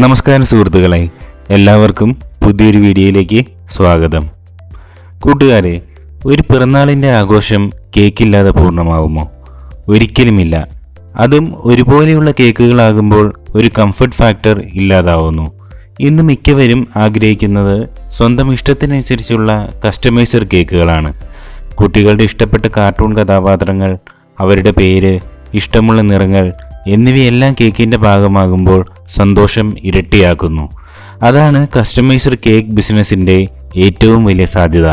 നമസ്കാരം സുഹൃത്തുക്കളെ എല്ലാവർക്കും പുതിയൊരു വീഡിയോയിലേക്ക് സ്വാഗതം. കൂട്ടുകാരെ ഒരു പിറന്നാളിന്റെ ആഘോഷം കേക്കില്ലാതെ പൂർണമാകുമോ ഒരിക്കലുമില്ല. അതും ഒരുപോലെയുള്ള കേക്കുകളാകുമ്പോൾ ഒരു കംഫർട്ട് ഫാക്ടർ ഇല്ലാതാവുന്നു. ഇന്ന് മിക്കവരും ആഗ്രഹിക്കുന്നത് സ്വന്തം ഇഷ്ടത്തിനനുസരിച്ചുള്ള കസ്റ്റമൈസർ കേക്കുകളാണ്. കുട്ടികളുടെ ഇഷ്ടപ്പെട്ട കാർട്ടൂൺ കഥാപാത്രങ്ങൾ അവരുടെ പേര് ഇഷ്ടമുള്ള നിറങ്ങൾ എന്നിവയെല്ലാം കേക്കിന്റെ ഭാഗമാകുമ്പോൾ സന്തോഷം ഇരട്ടിയാക്കുന്നു. അതാണ് കസ്റ്റമൈസ്ഡ് കേക്ക് ബിസിനസ്സിന്റെ ഏറ്റവും വലിയ സാധ്യത.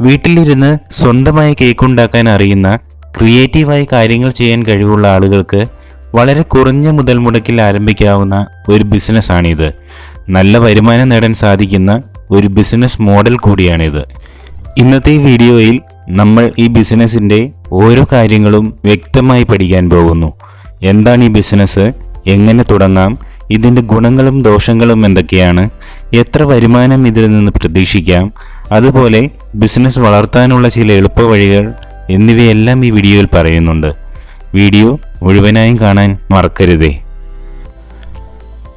വീട്ടിലിരുന്ന് സ്വന്തമായി കേക്ക് ഉണ്ടാക്കാൻ അറിയുന്ന ക്രിയേറ്റീവായി കാര്യങ്ങൾ ചെയ്യാൻ കഴിവുള്ള ആളുകൾക്ക് വളരെ കുറഞ്ഞ മുതൽ മുടക്കിൽ ആരംഭിക്കാവുന്ന ഒരു ബിസിനസ്സാണിത് നല്ല വരുമാനം നേടാൻ സാധിക്കുന്ന ഒരു ബിസിനസ് മോഡൽ കൂടിയാണിത്. ഇന്നത്തെ വീഡിയോയിൽ നമ്മൾ ഈ ബിസിനസ്സിന്റെ ഓരോ കാര്യങ്ങളും വ്യക്തമായി പഠിക്കാൻ പോകുന്നു. എന്താണ് ഈ ബിസിനസ് എങ്ങനെ തുടങ്ങാം? ഇതിന്റെ ഗുണങ്ങളും ദോഷങ്ങളും എന്തൊക്കെയാണ്? എത്ര വരുമാനം ഇതിൽ നിന്ന് പ്രതീക്ഷിക്കാം? അതുപോലെ ബിസിനസ് വളർത്താനുള്ള ചില എളുപ്പവഴികൾ എന്നിവയെല്ലാം ഈ വീഡിയോയിൽ പറയുന്നുണ്ട്. വീഡിയോ മുഴുവനായും കാണാൻ മറക്കരുതേ.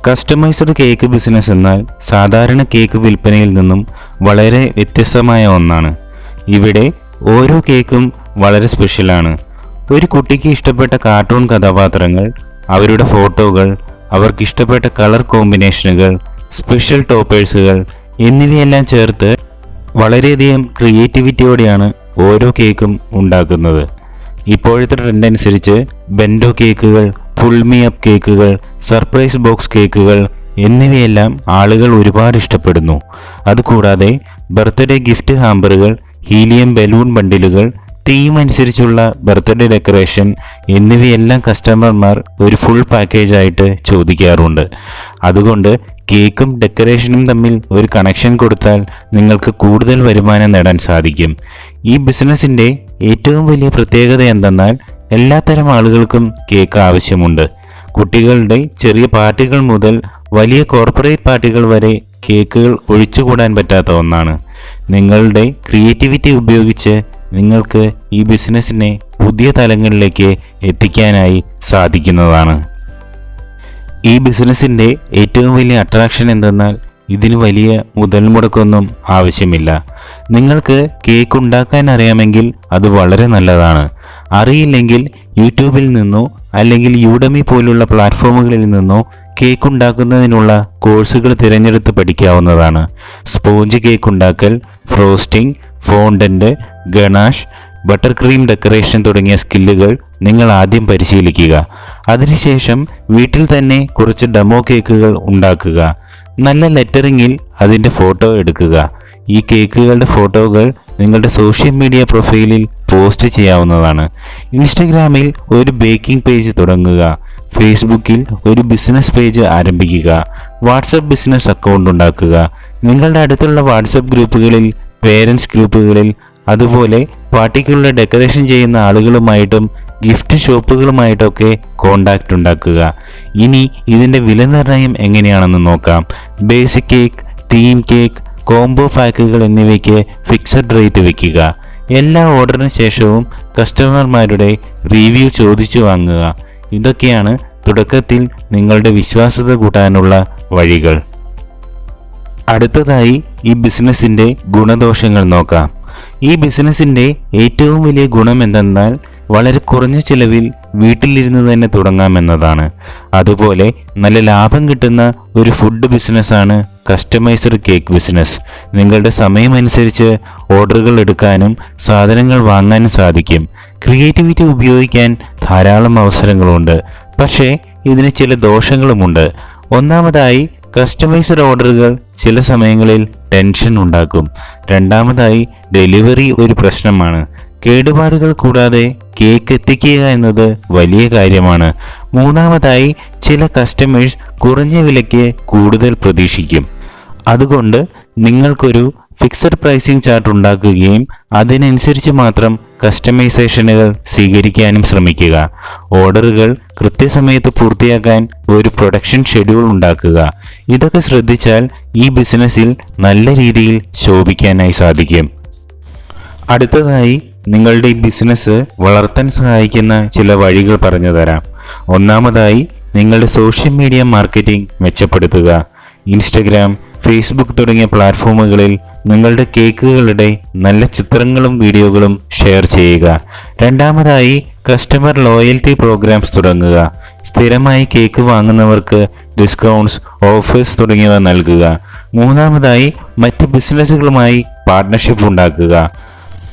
കസ്റ്റമൈസ്ഡ് കേക്ക് ബിസിനസ് എന്നാൽ സാധാരണ കേക്ക് വിൽപ്പനയിൽ നിന്നും വളരെ വ്യത്യസ്തമായ ഒന്നാണ്. ഇവിടെ ഓരോ കേക്കും വളരെ സ്പെഷ്യലാണ് ഒരു കുട്ടിക്ക് ഇഷ്ടപ്പെട്ട കാർട്ടൂൺ കഥാപാത്രങ്ങൾ അവരുടെ ഫോട്ടോകൾ അവർക്ക് ഇഷ്ടപ്പെട്ട കളർ കോമ്പിനേഷനുകൾ സ്പെഷ്യൽ ടോപ്പേഴ്സുകൾ എന്നിവയെല്ലാം ചേർത്ത് വളരെയധികം ക്രിയേറ്റിവിറ്റിയോടെയാണ് ഓരോ കേക്കും ഉണ്ടാക്കുന്നത്. ഇപ്പോഴത്തെ ട്രെൻഡ് അനുസരിച്ച് ബെൻഡോ കേക്കുകൾ ഫുൾമി അപ്പ് കേക്കുകൾ സർപ്രൈസ് ബോക്സ് കേക്കുകൾ എന്നിവയെല്ലാം ആളുകൾ ഒരുപാട് ഇഷ്ടപ്പെടുന്നു. അതുകൂടാതെ ബർത്ത്ഡേ ഗിഫ്റ്റ് ഹാമ്പറുകൾ ഹീലിയം ബലൂൺ ബണ്ടിലുകൾ തീം അനുസരിച്ചുള്ള ബർത്ത്ഡേ ഡെക്കറേഷൻ എന്നിവയെല്ലാം കസ്റ്റമർമാർ ഒരു ഫുൾ പാക്കേജായിട്ട് ചോദിക്കാറുണ്ട്. അതുകൊണ്ട് കേക്കും ഡെക്കറേഷനും തമ്മിൽ ഒരു കണക്ഷൻ കൊടുത്താൽ നിങ്ങൾക്ക് കൂടുതൽ വരുമാനം നേടാൻ സാധിക്കും. ഈ ബിസിനസ്സിന്റെ ഏറ്റവും വലിയ പ്രത്യേകത എന്തെന്നാൽ എല്ലാത്തരം ആളുകൾക്കും കേക്ക് ആവശ്യമുണ്ട്. കുട്ടികളുടെ ചെറിയ പാർട്ടികൾ മുതൽ വലിയ കോർപ്പറേറ്റ് പാർട്ടികൾ വരെ കേക്കുകൾ ഒഴിച്ചുകൂടാൻ പറ്റാത്ത ഒന്നാണ്. നിങ്ങളുടെ ക്രിയേറ്റിവിറ്റി ഉപയോഗിച്ച് നിങ്ങൾക്ക് ഈ ബിസിനസ്സിനെ പുതിയ തലങ്ങളിലേക്ക് എത്തിക്കാനായി സാധിക്കുന്നതാണ്. ഈ ബിസിനസ്സിന്റെ ഏറ്റവും വലിയ അട്രാക്ഷൻ എന്തെന്നാൽ ഇതിന് വലിയ മുതൽ മുടക്കൊന്നും ആവശ്യമില്ല. നിങ്ങൾക്ക് കേക്ക് ഉണ്ടാക്കാൻ അറിയാമെങ്കിൽ അത് വളരെ നല്ലതാണ്. അറിയില്ലെങ്കിൽ യൂട്യൂബിൽ നിന്നോ അല്ലെങ്കിൽ യൂഡമി പോലുള്ള പ്ലാറ്റ്ഫോമുകളിൽ നിന്നോ കേക്ക് ഉണ്ടാക്കുന്നതിനുള്ള കോഴ്സുകൾ തിരഞ്ഞെടുത്ത് പഠിക്കാവുന്നതാണ്. സ്പോഞ്ച് കേക്ക് ഉണ്ടാക്കൽ frosting fondant ganache butter cream decoration തുടങ്ങിയ സ്കില്ലുകൾ നിങ്ങൾ ആദ്യം പരിശീലിക്കുക. അതിനുശേഷം വീട്ടിൽ തന്നെ കുറച്ച് ഡെമോ കേക്കുകൾ ഉണ്ടാക്കുക. നല്ല ലെറ്ററിങ്ങിൽ അതിന്റെ ഫോട്ടോ എടുക്കുക. ഈ കേക്കുകളുടെ ഫോട്ടോകൾ നിങ്ങളുടെ സോഷ്യൽ മീഡിയ പ്രൊഫൈലിൽ പോസ്റ്റ് ചെയ്യാവുന്നതാണ്. ഇൻസ്റ്റഗ്രാമിൽ ഒരു ബേക്കിംഗ് പേജ് തുടങ്ങുക. ഫേസ്ബുക്കിൽ ഒരു ബിസിനസ് പേജ് ആരംഭിക്കുക. വാട്സപ്പ് ബിസിനസ് അക്കൗണ്ട് ഉണ്ടാക്കുക. നിങ്ങളുടെ അടുത്തുള്ള വാട്സപ്പ് ഗ്രൂപ്പുകളിൽ പേരൻസ് ഗ്രൂപ്പുകളിൽ അതുപോലെ പാർട്ടിക്കുള്ള ഡെക്കറേഷൻ ചെയ്യുന്ന ആളുകളുമായിട്ടും ഗിഫ്റ്റ് ഷോപ്പുകളുമായിട്ടൊക്കെ കോണ്ടാക്റ്റ് ഉണ്ടാക്കുക. ഇനി ഇതിന്റെ വില നിർണയം എങ്ങനെയാണെന്ന് നോക്കാം. Basic cake theme cake combo പാക്കുകൾ എന്നിവയ്ക്ക് ഫിക്സഡ് റേറ്റ് വയ്ക്കുക എല്ലാ ഓർഡറിന് ശേഷവും കസ്റ്റമർമാരുടെ റിവ്യൂ ചോദിച്ചു വാങ്ങുക. ഇതൊക്കെയാണ് തുടക്കത്തിൽ നിങ്ങളുടെ വിശ്വാസ്യത കൂട്ടാനുള്ള വഴികൾ. അടുത്തതായി ഈ ബിസിനസ്സിന്റെ ഗുണദോഷങ്ങൾ നോക്കാം. ഈ ബിസിനസ്സിന്റെ ഏറ്റവും വലിയ ഗുണം എന്തെന്നാൽ വളരെ കുറഞ്ഞ ചിലവിൽ വീട്ടിലിരുന്ന് തന്നെ തുടങ്ങാമെന്നതാണ്. അതുപോലെ നല്ല ലാഭം കിട്ടുന്ന ഒരു ഫുഡ് ബിസിനസ്സാണ് കസ്റ്റമൈസ്ഡ് കേക്ക് ബിസിനസ് നിങ്ങളുടെ സമയമനുസരിച്ച് ഓർഡറുകൾ എടുക്കാനും സാധനങ്ങൾ വാങ്ങാനും സാധിക്കും. ക്രിയേറ്റിവിറ്റി ഉപയോഗിക്കാൻ ധാരാളം അവസരങ്ങളുണ്ട്. പക്ഷേ ഇതിന് ചില ദോഷങ്ങളുമുണ്ട്. ഒന്നാമതായി കസ്റ്റമൈസ്ഡ് ഓർഡറുകൾ ചില സമയങ്ങളിൽ ടെൻഷൻ ഉണ്ടാക്കും. രണ്ടാമതായി ഡെലിവറി ഒരു പ്രശ്നമാണ്. കേടുപാടുകൾ കൂടാതെ കേക്ക് എത്തിക്കുക എന്നത് വലിയ കാര്യമാണ്. മൂന്നാമതായി ചില കസ്റ്റമേഴ്സ് കുറഞ്ഞ വിലയ്ക്ക് കൂടുതൽ പ്രതീക്ഷിക്കും. അതുകൊണ്ട് നിങ്ങൾക്കൊരു ഫിക്സഡ് പ്രൈസിംഗ് ചാർട്ട് ഉണ്ടാക്കുകയും അതിനനുസരിച്ച് മാത്രം കസ്റ്റമൈസേഷനുകൾ സ്വീകരിക്കാനും ശ്രമിക്കുക. ഓർഡറുകൾ കൃത്യസമയത്ത് പൂർത്തിയാക്കാൻ ഒരു പ്രൊഡക്ഷൻ ഷെഡ്യൂൾ ഉണ്ടാക്കുക. ഇതൊക്കെ ശ്രദ്ധിച്ചാൽ ഈ ബിസിനസ്സിൽ നല്ല രീതിയിൽ ശോഭിക്കാനായി സാധിക്കും. അടുത്തതായി നിങ്ങളുടെ ഈ ബിസിനസ് വളർത്താൻ സഹായിക്കുന്ന ചില വഴികൾ പറഞ്ഞു തരാം. ഒന്നാമതായി നിങ്ങളുടെ സോഷ്യൽ മീഡിയ മാർക്കറ്റിംഗ് മെച്ചപ്പെടുത്തുക. ഇൻസ്റ്റഗ്രാം ഫേസ്ബുക്ക് തുടങ്ങിയ പ്ലാറ്റ്ഫോമുകളിൽ നിങ്ങളുടെ കേക്കുകളുടെ നല്ല ചിത്രങ്ങളും വീഡിയോകളും ഷെയർ ചെയ്യുക. രണ്ടാമതായി കസ്റ്റമർ ലോയൽറ്റി പ്രോഗ്രാംസ് തുടങ്ങുക. സ്ഥിരമായി കേക്ക് വാങ്ങുന്നവർക്ക് ഡിസ്കൗണ്ട്സ് ഓഫേഴ്സ് തുടങ്ങിയവ നൽകുക. മൂന്നാമതായി മറ്റ് ബിസിനസ്സുകളുമായി പാർട്ട്ണർഷിപ്പ് ഉണ്ടാക്കുക.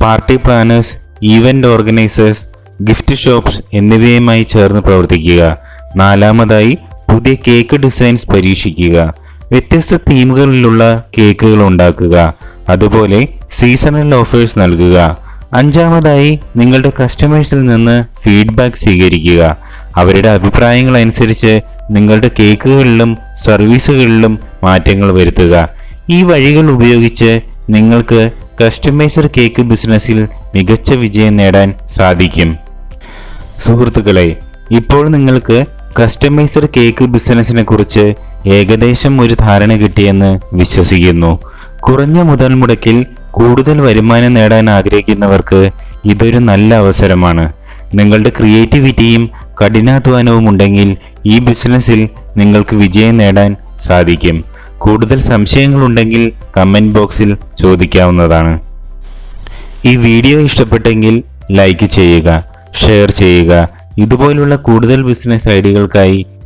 Party planners event organisers gift shops എന്നിവയുമായി ചേർന്ന് പ്രവർത്തിക്കുക. നാലാമതായി പുതിയ കേക്ക് ഡിസൈൻസ് പരീക്ഷിക്കുക. വ്യത്യസ്ത തീമുകളിലുള്ള കേക്കുകൾ ഉണ്ടാക്കുക. അതുപോലെ സീസണൽ ഓഫേഴ്സ് നൽകുക. അഞ്ചാമതായി നിങ്ങളുടെ കസ്റ്റമേഴ്സിൽ നിന്ന് ഫീഡ്ബാക്ക് സ്വീകരിക്കുക. അവരുടെ അഭിപ്രായങ്ങൾ അനുസരിച്ച് നിങ്ങളുടെ കേക്കുകളിലും സർവീസുകളിലും മാറ്റങ്ങൾ വരുത്തുക. ഈ വഴികൾ ഉപയോഗിച്ച് നിങ്ങൾക്ക് കസ്റ്റമൈസർ കേക്ക് ബിസിനസ്സിൽ മികച്ച വിജയം നേടാൻ സാധിക്കും. സുഹൃത്തുക്കളെ ഇപ്പോൾ നിങ്ങൾക്ക് കസ്റ്റമൈസർ കേക്ക് ബിസിനസ്സിനെ കുറിച്ച് ഏകദേശം ഒരു ധാരണ കിട്ടിയെന്ന് വിശ്വസിക്കുന്നു. കുറഞ്ഞ മുതൽ മുടക്കിൽ കൂടുതൽ വരുമാനം നേടാൻ ആഗ്രഹിക്കുന്നവർക്ക് ഇതൊരു നല്ല അവസരമാണ്. നിങ്ങളുടെ ക്രിയേറ്റിവിറ്റിയും കഠിനാധ്വാനവും ഉണ്ടെങ്കിൽ ഈ ബിസിനസ്സിൽ നിങ്ങൾക്ക് വിജയം നേടാൻ സാധിക്കും. കൂടുതൽ സംശയങ്ങളുണ്ടെങ്കിൽ കമന്റ് ബോക്സിൽ ചോദിക്കാവുന്നതാണ്. ഈ വീഡിയോ ഇഷ്ടപ്പെട്ടെങ്കിൽ ലൈക്ക് ചെയ്യുക ഷെയർ ചെയ്യുക. ഇതുപോലുള്ള കൂടുതൽ ബിസിനസ് ഐഡിയകൾക്കായി